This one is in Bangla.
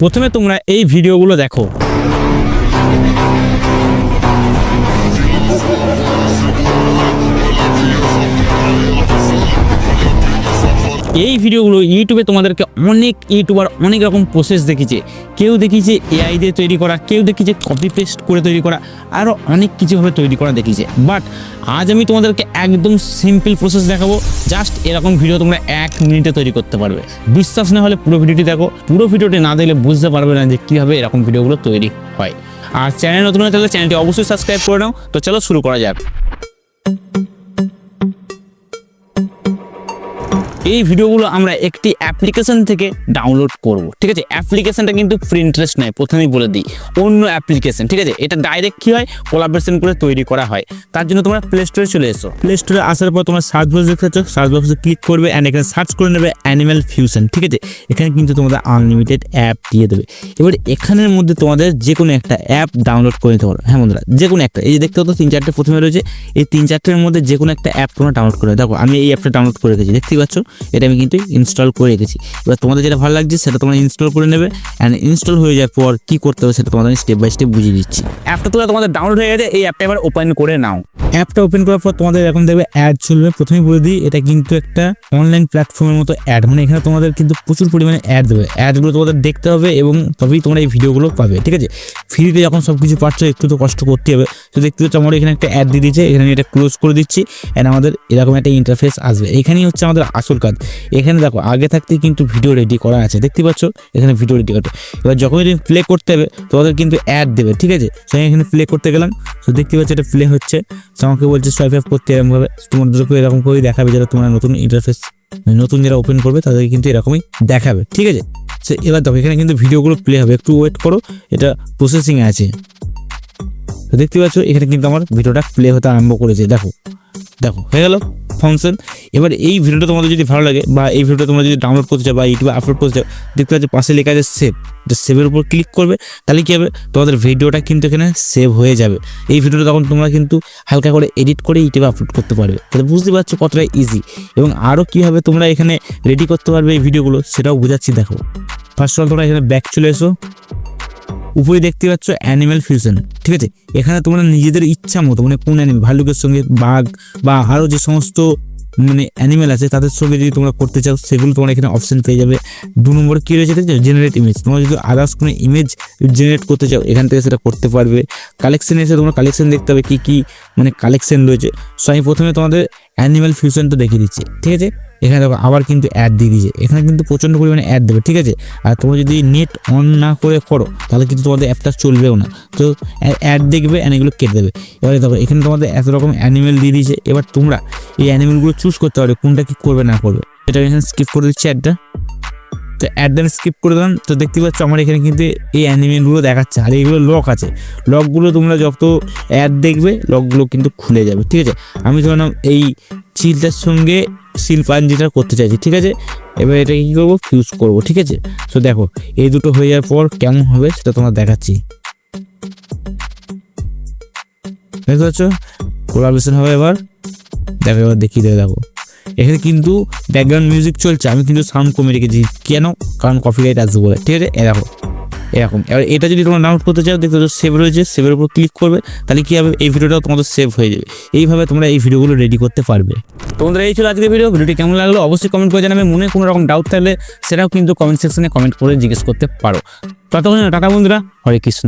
প্রথমে তোমরা এই ভিডিওগুলো দেখো। এই ভিডিওগুলো ইউটিউবে তোমাদেরকে অনেক ইউটিউবার অনেক রকম প্রসেস দেখিয়েছে। কেউ দেখিয়েছে এআই দিয়ে তৈরি করা, কেউ দেখিয়েছে কপি পেস্ট করে তৈরি করা আরও অনেক কিছুভাবে তৈরি করা দেখিয়েছে। বাট আজ আমি তোমাদেরকে একদম সিম্পল প্রসেস দেখাবো। জাস্ট এরকম ভিডিও তোমরা এক মিনিটে তৈরি করতে পারবে। বিশ্বাস না হলে পুরো ভিডিওটি দেখো। পুরো ভিডিওটি না দেখলে বুঝতে পারবে না যে কীভাবে এরকম ভিডিওগুলো তৈরি হয়। আর চ্যানেল নতুন থাকলে চ্যানেলটি অবশ্যই সাবস্ক্রাইব করে নাও। তো চলো শুরু করা যাক। এই ভিডিওগুলো আমরা একটি অ্যাপ্লিকেশন থেকে ডাউনলোড করব। ঠিক আছে? অ্যাপ্লিকেশনটা কিন্তু প্রিন্টারেস্ট নয়, প্রথমেই বলে দিই। অন্য অ্যাপ্লিকেশন, ঠিক আছে? এটা ডাইরেক্ট কী হয়? কোলাবরেশন করে তৈরি করা হয়। তার জন্য তোমরা প্লে স্টোরে চলে এসো। প্লে স্টোরে আসার পর তোমরা সার্চ বক্স দেখতে পাচ্ছ। সার্চ বক্সে ক্লিক করবে অ্যান্ড এখানে সার্চ করে নেবে অ্যানিম্যাল ফিউশন ঠিক আছে? এখানে কিন্তু তোমাদের আনলিমিটেড অ্যাপ দিয়ে দেবে। এবার এখানের মধ্যে তোমাদের যে কোনো একটা অ্যাপ ডাউনলোড করে নিতে পারো। হ্যাঁ বন্ধুরা যে কোনো একটা। এই যে দেখতে হতো তিন চারটে প্রথমে রয়েছে। এই তিন চারটের মধ্যে যে কোনো একটা অ্যাপ তোমরা ডাউনলোড করে দেখো, আমি এই অ্যাপটা ডাউনলোড করে রেখেছি। দেখতেই পাচ্ছ? এটা আমি কিন্তু ইনস্টল করে রেখেছি। এবার তোমাদের যেটা ভালো লাগছে সেটা তোমরা ইনস্টল করে নেবে অ্যান্ড ইনস্টল হয়ে যাওয়ার পর কী করতে হবে সেটা তোমাদের আমি স্টেপ বাই স্টেপ বুঝিয়ে দিচ্ছি। অ্যাপটা তোমরা তোমাদের ডাউনলোড হয়ে গেছে এই অ্যাপটা এবার ওপেন করে নাও। অ্যাপটা ওপেন করার পর তোমাদের এখন দেখবে অ্যাড চলবে। প্রথমেই বলে দিই এটা কিন্তু একটা অনলাইন প্ল্যাটফর্মের মতো অ্যাড মানে এখানে তোমাদের কিন্তু প্রচুর পরিমাণে অ্যাড দেবে। অ্যাডগুলো তোমাদের দেখতে হবে এবং তবেই তোমরা এই ভিডিওগুলো পাবে ঠিক আছে? ফ্রিতে যখন সব কিছু পাচ্ছ একটু তো কষ্ট করতে হবে। তো দেখতে পাচ্ছ আমার এখানে একটা অ্যাড দিয়ে দিয়েছে, এখানে আমি এটা ক্লোজ করে দিচ্ছি অ্যান্ড আমাদের এরকম একটা ইন্টারফেস আসবে। এখানেই হচ্ছে আমাদের আসল কাজ। এখানে দেখো, আগে থাকতে কিন্তু ভিডিও রেডি করা আছে। দেখতে পাচ্ছ, এখানে ভিডিও রেডি করতে এবার যখনই তুমি প্লে করতে হবে, তোমাদের কিন্তু অ্যাড দেবে, ঠিক আছে? তো আমি এখানে প্লে করতে গেলাম। তো দেখতে পাচ্ছ, এটা প্লে হচ্ছে। তো আমাকে বলছে সোয়াইপ আপ করতে এরকমভাবে তোমাদেরকে এরকম করেই দেখাবে যারা তোমরা নতুন ইন্টারফেস নতুন যারা ওপেন করবে, তাদেরকে কিন্তু এরকমই দেখাবে, ঠিক আছে? সে এবার দেখো, এখানে কিন্তু ভিডিওগুলো প্লে হবে। একটু ওয়েট করো, এটা প্রসেসিংয়ে আছে। তো দেখতে পাচ্ছ, এখানে কিন্তু আমার ভিডিওটা প্লে হতে আরম্ভ করেছে। দেখো দেখো, হয়ে গেল ফাংশন এবার এই ভিডিওটা তোমাদের যদি ভালো লাগে বা এই ভিডিওটা তোমরা যদি ডাউনলোড করতে চাও বা ইউটিউবে আপলোড করতে চাও, দেখতে পাচ্ছ পাশে লেখা আছে সেভ তো সেভের উপর ক্লিক করবে, তাহলে কী হবে? তোমাদের ভিডিওটা কিন্তু এখানে সেভ হয়ে যাবে। এই ভিডিওটা তখন তোমরা কিন্তু হালকা করে এডিট করে ইউটিউবে আপলোড করতে পারবে। তাহলে বুঝতে পারছ কতটা ইজি এবং আরও কীভাবে তোমরা এখানে রেডি করতে পারবে এই ভিডিওগুলো, সেটাও বোঝাচ্ছি, দেখো। ফার্স্ট অল তোমরা এখানে ব্যাক চলে এসো। উপরে দেখতে পাচ্ছ অ্যানিম্যাল ফিউশন ঠিক আছে? এখানে তোমরা নিজেদের ইচ্ছা মতো মানে কোন অ্যানিমেল ভালুকের সঙ্গে বাঘ বা আরও যে সমস্ত মানে অ্যানিমেল আছে, তাদের সঙ্গে যদি তোমরা করতে চাও, সেগুলো তোমরা এখানে অপশন পেয়ে যাবে। দু নম্বরে কী রয়েছে জেনারেট ইমেজ তোমরা যদি আদার্স কোনো ইমেজ জেনারেট করতে চাও, এখান থেকে সেটা করতে পারবে। কালেকশন এসে তোমরা কালেকশন দেখতে হবে কী কী মানে কালেকশন রয়েছে। সো আমি প্রথমে তোমাদের অ্যানিম্যাল ফিউশনটা দেখিয়ে দিচ্ছি, ঠিক আছে? এখানে দেখো আবার কিন্তু অ্যাড দিয়ে দিয়েছে। এখানে কিন্তু প্রচণ্ড পরিমাণে অ্যাড দেবে, ঠিক আছে? আর তোমরা যদি নেট অন না করে করো, তাহলে কিন্তু তোমাদের অ্যাপটা চলবেও না। তো অ্যাড দেখবে অ্যান্ড এগুলো কেটে দেবে। এবারে দেখো, এখানে তোমাদের এত রকম অ্যানিমেল দিয়ে দিয়েছে। এবার তোমরা এই অ্যানিমেলগুলো চুজ করতে পারবে, কোনটা কী করবে না করবে। এটা এখানে স্কিপ করে দিচ্ছি অ্যাডটা তো অ্যাডটা স্কিপ করে দিলাম। তো দেখতে পাচ্ছ আমার এখানে কিন্তু এই অ্যানিমেলগুলো দেখাচ্ছে। আর এইগুলো লক আছে। লকগুলো তোমরা যত অ্যাড দেখবে লকগুলো কিন্তু খুলে যাবে, ঠিক আছে? আমি ধরলাম এই চিলটার সঙ্গে সিল পাঞ্জিটা করতে চাইছি, ঠিক আছে? এবার এটা কী করব? ফিউজ করব, ঠিক আছে? তো দেখো, এই দুটো হয়ে যাওয়ার পর কেমন হবে সেটা তোমার দেখাচ্ছি। দেখতে পাচ্ছ? কোলাবরেশন হবে এবার। দেখো, এবার দেখিয়ে দেবে, দেখো। এখানে কিন্তু ব্যাকগ্রাউন্ড মিউজিক চলছে। আমি কিন্তু সাউন্ড কমিয়ে রেখেছি। কেন? কারণ কপিরাইট আসবে বলে। ঠিক আছে? এরকম এরকম এবার এটা যদি তোমরা ডাউনলোড করতে চাও, দেখতে সেভ রয়েছে। সেভের উপর ক্লিক করবে। তাহলে কী হবে? এই ভিডিওটাও তোমাদের সেভ হয়ে যাবে। এইভাবে তোমরা এই ভিডিওগুলো রেডি করতে পারবে। তোমাদের এই ছিল আজকের ভিডিও ভিডিওটি কেমন লাগল? অবশ্যই কমেন্ট করে জানাবে। মনে কোনো রকম ডাউট থাকলে সেটাও কিন্তু কমেন্ট সেকশনে কমেন্ট করে জিজ্ঞেস করতে পারো। ততক্ষণ, টাটা বন্ধুরা। হরে কৃষ্ণ।